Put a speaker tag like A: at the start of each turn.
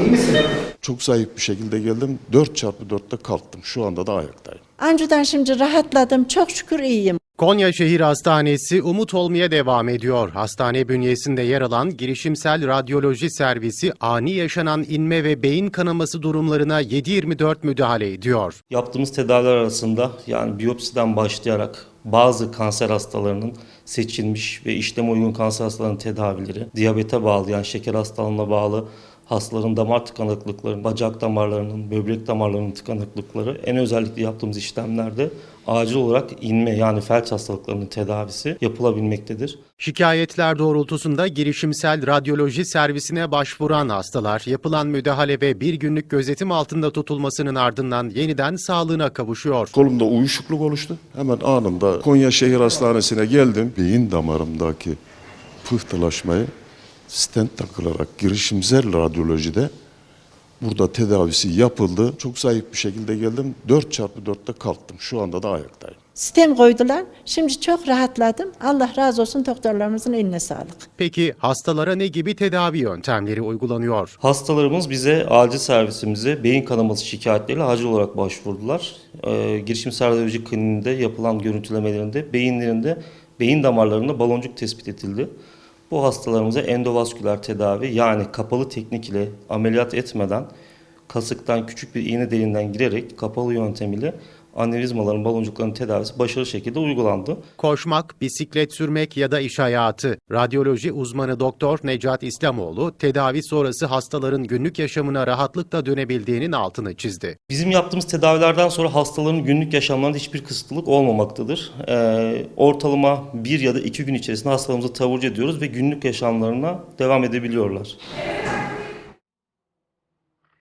A: İyi misin?
B: Çok zayıf bir şekilde geldim. 4 çarpı 4'te kalktım. Şu anda da ayaktayım.
C: Önceden şimdi rahatladım. Çok şükür iyiyim.
D: Konya Şehir Hastanesi umut olmaya devam ediyor. Hastane bünyesinde yer alan girişimsel radyoloji servisi ani yaşanan inme ve beyin kanaması durumlarına 7-24 müdahale ediyor.
E: Yaptığımız tedaviler arasında yani biyopsiden başlayarak bazı kanser hastalarının seçilmiş ve işleme uygun kanser hastalarının tedavileri, diyabete bağlı yani şeker hastalığına bağlı hastaların damar tıkanıklıkları, bacak damarlarının, böbrek damarlarının tıkanıklıkları en özellikle yaptığımız işlemlerde acil olarak inme yani felç hastalıklarının tedavisi yapılabilmektedir.
D: Şikayetler doğrultusunda girişimsel radyoloji servisine başvuran hastalar yapılan müdahale ve bir günlük gözetim altında tutulmasının ardından yeniden sağlığına kavuşuyor.
B: Kolumda uyuşukluk oluştu. Hemen anında Konya Şehir Hastanesi'ne geldim. Beyin damarımdaki pıhtılaşmayı stent takılarak girişimsel radyolojide burada tedavisi yapıldı. Çok zayıf bir şekilde geldim. 4 çarpı 4'te kalktım. Şu anda da ayaktayım.
C: Sistem koydular. Şimdi çok rahatladım. Allah razı olsun doktorlarımızın eline sağlık.
D: Peki hastalara ne gibi tedavi yöntemleri uygulanıyor?
E: Hastalarımız bize acil servisimize beyin kanaması şikayetleriyle acil olarak başvurdular. Ee, girişimsel radyoloji kliniğinde yapılan görüntülemelerinde beyinlerinde beyin damarlarında baloncuk tespit edildi. Bu hastalarımıza endovasküler tedavi yani kapalı teknik ile ameliyat etmeden kasıktan küçük bir iğne deliğinden girerek kapalı yöntemiyle anevrizmaların baloncukların tedavisi başarılı şekilde uygulandı.
D: Koşmak, bisiklet sürmek ya da iş hayatı. Radyoloji uzmanı Doktor Necat İslamoğlu tedavi sonrası hastaların günlük yaşamına rahatlıkla dönebildiğinin altını çizdi.
E: Bizim yaptığımız tedavilerden sonra hastaların günlük yaşamlarında hiçbir kısıtlılık olmamaktadır. Ee, ortalama bir ya da iki gün içerisinde hastalarımızı taburcu ediyoruz ve günlük yaşamlarına devam edebiliyorlar.